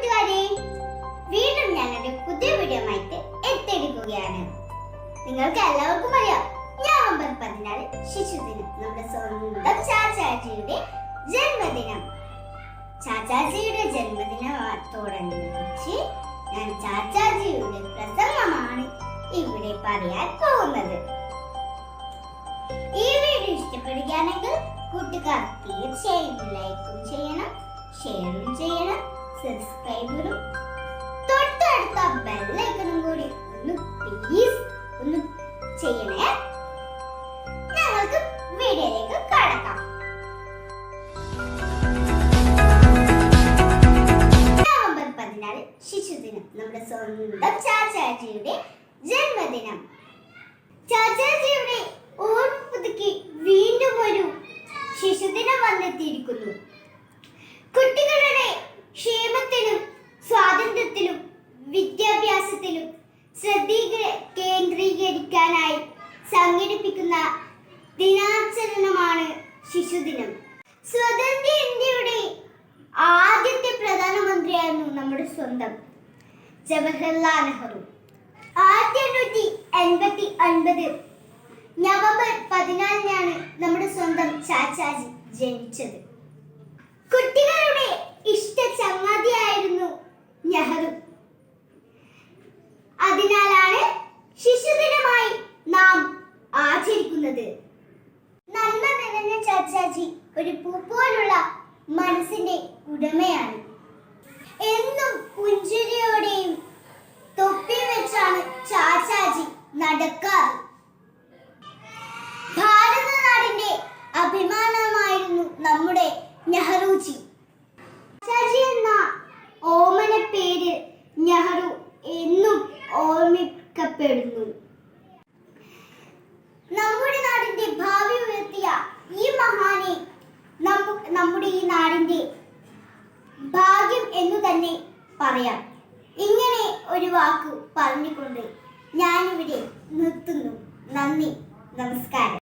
കൂട്ടുകാരെ വീണ്ടും ഞാനൊരു പുതിയ വീഡിയോ ആയിട്ട് എത്തിയിരിക്കുകയാണ്. നിങ്ങൾക്ക് എല്ലാവർക്കും അറിയാം നവംബർ പതിനാല് ശിശുദിനം നമ്മുടെ സ്വന്തം ചാച്ചാജിയുടെ ജന്മദിനം. ചാച്ചാജിയുടെ ജന്മദിനത്തോടനുബന്ധിച്ച് ഞാൻ ചാച്ചാജിയുടെ പ്രസംഗമാണ് ഇവിടെ പറയാൻ പോകുന്നത്. ഈ വീഡിയോ ഇഷ്ടപ്പെടുകയാണെങ്കിൽ കൂട്ടുകാർ തീർച്ചയായും ലൈക്കും ചെയ്യണം ഷെയറും ചെയ്യണം. സബ്സ്ക്രൈബറും തൊട്ടടുത്ത ബെല്ലൈക്കണും കൂടി ഒന്ന് പ്ലീസ് ഒന്ന് ചെയ്യണേ. ഞങ്ങൾക്ക് വീഡിയോയിലേക്ക് കടക്കാം. നവംബർ പതിനാല് ശിശുദിനം നമ്മുടെ സ്വന്തം ചാച്ചാജിയുടെ ജന്മദിനം. ചാച്ചാജിയുടെ ഓർമ്മ പുതുക്കി വീണ്ടും ഒരു ശിശുദിനം വന്നെത്തിയിരിക്കുന്നു. സംഘടിപ്പിക്കുന്ന ദിനാചരണമാണ് ശിശുദിനം. സ്വതന്ത്ര ഇന്ത്യയുടെ ആദ്യത്തെ പ്രധാനമന്ത്രിയായിരുന്നു നമ്മുടെ സ്വന്തം ജവഹർലാൽ നെഹ്റു. ആയിരത്തി എണ്ണൂറ്റി എൺപത്തി ഒൻപത് നവംബർ പതിനാലിനാണ് നമ്മുടെ സ്വന്തം ചാച്ചാജി ജനിച്ചത്. കുട്ടികളുടെ ഇഷ്ട ഒരു പൂ മനസ്സിന്റെ ഉടമയാണ്. എന്നും പുഞ്ചിരിയോടെയും തൊപ്പി വെച്ചാണ് ചാച്ചാജി നടക്കാറ്. ഭാരതനാടിന്റെ അഭിമാനമായിരുന്നു നമ്മുടെ നെഹ്റുജി ചാച്ചാജി എന്ന ഓമന പേര് നെഹ്റു എന്നും ഓർമ്മിക്കപ്പെടുന്നു നമ്മുടെ നാടിന്റെ ഭാവി ഉയർത്തിയ ഈ മഹാനെ നമു- നമ്മുടെ ഈ നാടിന്റെ ഭാഗ്യം എന്ന് തന്നെ പറയാം. ഇങ്ങനെ ഒരു വാക്ക് പറഞ്ഞുകൊണ്ട് ഞാനിവിടെ നിർത്തുന്നു. നന്ദി. നമസ്കാരം.